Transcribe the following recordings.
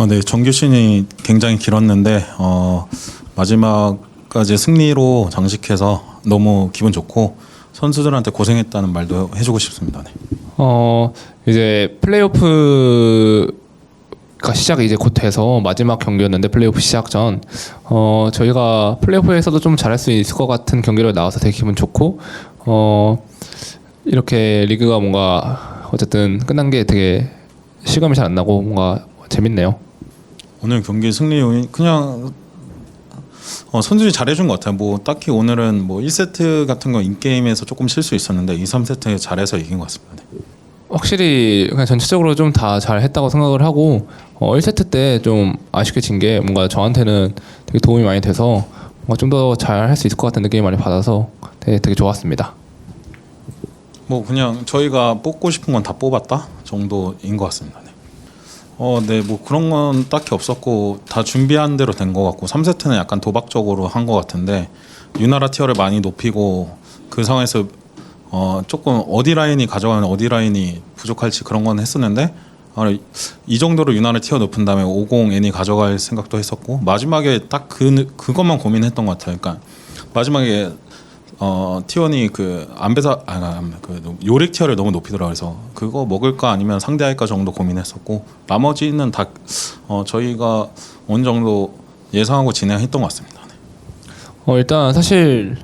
어, 네, 정규신이 굉장히 길었는데 어, 마지막까지 승리로 장식해서 너무 기분 좋고 선수들한테 고생했다는 말도 해주고 싶습니다. 네. 어 이제 플레이오프가 시작이 이제 곧 돼서 마지막 경기였는데 플레이오프 시작 전 어 저희가 플레이오프에서도 좀 잘할 수 있을 것 같은 경기를 나와서 되게 기분 좋고 어 이렇게 리그가 뭔가 어쨌든 끝난 게 되게 실감이 잘 안 나고 뭔가 재밌네요. 오늘 경기 승리 요인 그냥 어, 선수들이 잘해준 것 같아요. 뭐 딱히 오늘은 뭐 1세트 같은 거 인게임에서 조금 실수 있었는데 2, 3세트 잘해서 이긴 것 같습니다. 네. 확실히 그냥 전체적으로 좀 다 잘했다고 생각을 하고 어 1세트 때 좀 아쉽게 진 게 뭔가 저한테는 되게 도움이 많이 돼서 뭔가 좀 더 잘 할 수 있을 것 같은 느낌이 많이 받아서 되게, 되게 좋았습니다. 뭐 그냥 저희가 뽑고 싶은 건 다 뽑았다 정도인 것 같습니다. 네. 어, 네, 뭐 그런 건 딱히 없었고 다 준비한 대로 된 것 같고 3세트는 약간 도박적으로 한 것 같은데 유나라 티어를 많이 높이고 그 상황에서 어, 조금 어디 라인이 가져가는 어디 라인이 부족할지 그런 건 했었는데 아, 이 정도로 유나라 티어 높은 다음에 50 N이 가져갈 생각도 했었고 마지막에 딱 그 그것만 고민했던 것 같아요. 그러니까 마지막에 어 티원이 그 안배사 아그 요렉 티어를 너무 높이더라 그래서 그거 먹을까 아니면 상대할까 정도 고민했었고 나머지는 다 어 저희가 어느 정도 예상하고 진행했던 것 같습니다. 네. 어 일단 사실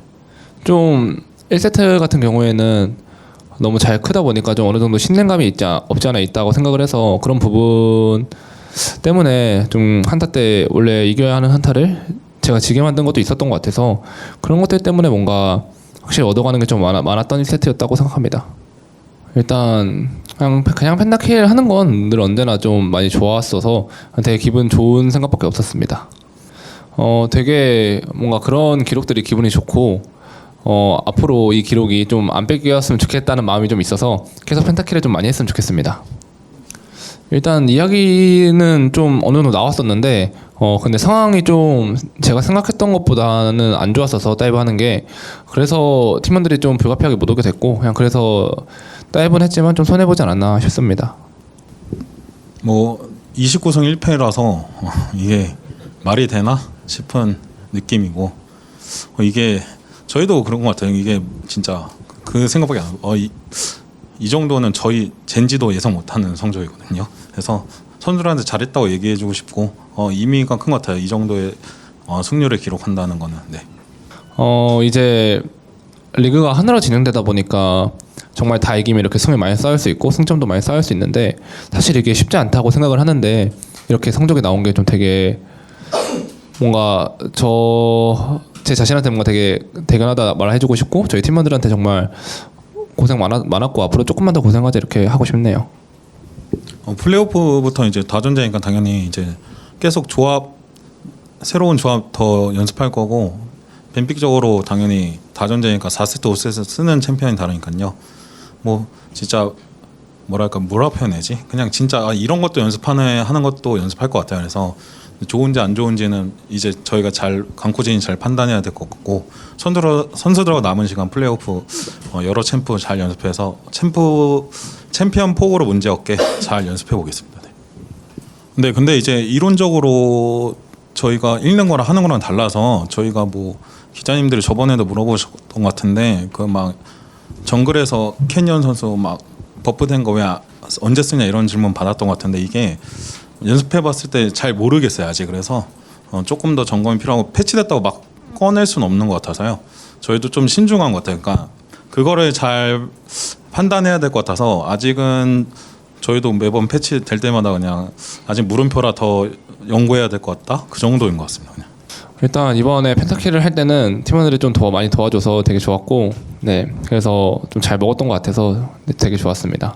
좀 1세트 같은 경우에는 너무 잘 크다 보니까 좀 어느 정도 신뢰감이 있지 않- 없지 않아 있다고 생각을 해서 그런 부분 때문에 좀 한타 때 원래 이겨야 하는 한타를 제가 지게 만든 것도 있었던 것 같아서 그런 것들 때문에 뭔가 확실히 얻어가는 게 좀 많았던 1세트였다고 생각합니다. 일단 그냥 그냥 펜타킬 하는 건 늘 언제나 좀 많이 좋았어서 되게 기분 좋은 생각밖에 없었습니다. 어 되게 뭔가 그런 기록들이 기분이 좋고 어 앞으로 이 기록이 좀 안 뺏기었으면 좋겠다는 마음이 좀 있어서 계속 펜타킬을 좀 많이 했으면 좋겠습니다. 일단 이야기는 좀 어느 정도 나왔었는데 어 근데 상황이 좀 제가 생각했던 것보다는 안 좋았어서 다이브 하는 게 그래서 팀원들이 좀 불가피하게 못 오게 됐고 그냥 그래서 다이브는 했지만 좀 손해 보지 않았나 싶습니다. 뭐 29승 1패라서 이게 말이 되나 싶은 느낌이고 어, 이게 저희도 그런 것 같아요. 이게 진짜 그 생각밖에 안. 어, 이, 이 정도는 저희 젠지도 예상 못하는 성적이거든요. 그래서 선수들한테 잘했다고 얘기해주고 싶고 어, 의미가 큰 것 같아요. 이 정도의 어, 승률을 기록한다는 거는. 네. 어 이제 리그가 하나로 진행되다 보니까 정말 다 이기면 이렇게 승을 많이 쌓을 수 있고 승점도 많이 쌓을 수 있는데 사실 이게 쉽지 않다고 생각을 하는데 이렇게 성적이 나온 게 좀 되게 뭔가 저 제 자신한테 뭔가 되게 대견하다 말해주고 싶고 저희 팀원들한테 정말 고생 많았, 많았고 앞으로 조금만 더 고생하자 이렇게 하고 싶네요. 어, 플레이오프부터 이제 다전제니까 당연히 이제 계속 조합 새로운 조합 더 연습할 거고 뱀픽적으로 당연히 다전제니까 4세트 5세트 쓰는 챔피언이 다르니까요. 뭐 진짜 뭐랄까 뭐라 표현해야지 그냥 진짜 아, 이런 것도 연습하는 하는 것도 연습할 것 같아요. 그래서 좋은지 안 좋은지는 이제 저희가 잘 강코진이 잘 판단해야 될 것 같고 선수들 선수들하고 남은 시간 플레이오프 어, 여러 챔프 잘 연습해서 챔프 챔피언 폭으로 문제 없게 잘 연습해 보겠습니다. 네. 네, 근데 이제 이론적으로 저희가 읽는 거랑 하는 거랑 달라서 저희가 뭐 기자님들이 저번에도 물어보셨던 것 같은데 그 막 정글에서 캐니언 선수 막 버프된 거 왜 언제 쓰냐 이런 질문 받았던 것 같은데 이게 연습해 봤을 때 잘 모르겠어요 아직. 그래서 어, 조금 더 점검이 필요하고 패치됐다고 막 꺼낼 수는 없는 것 같아서요. 저희도 좀 신중한 것 같아요. 그러니까 그거를 잘 판단해야 될 것 같아서 아직은 저희도 매번 패치 될 때마다 그냥 아직 물음표라 더 연구해야 될 것 같다? 그 정도인 것 같습니다 그냥. 일단 이번에 펜타킬을 할 때는 팀원들이 좀 더 많이 도와줘서 되게 좋았고 네. 그래서 좀 잘 먹었던 것 같아서 되게 좋았습니다.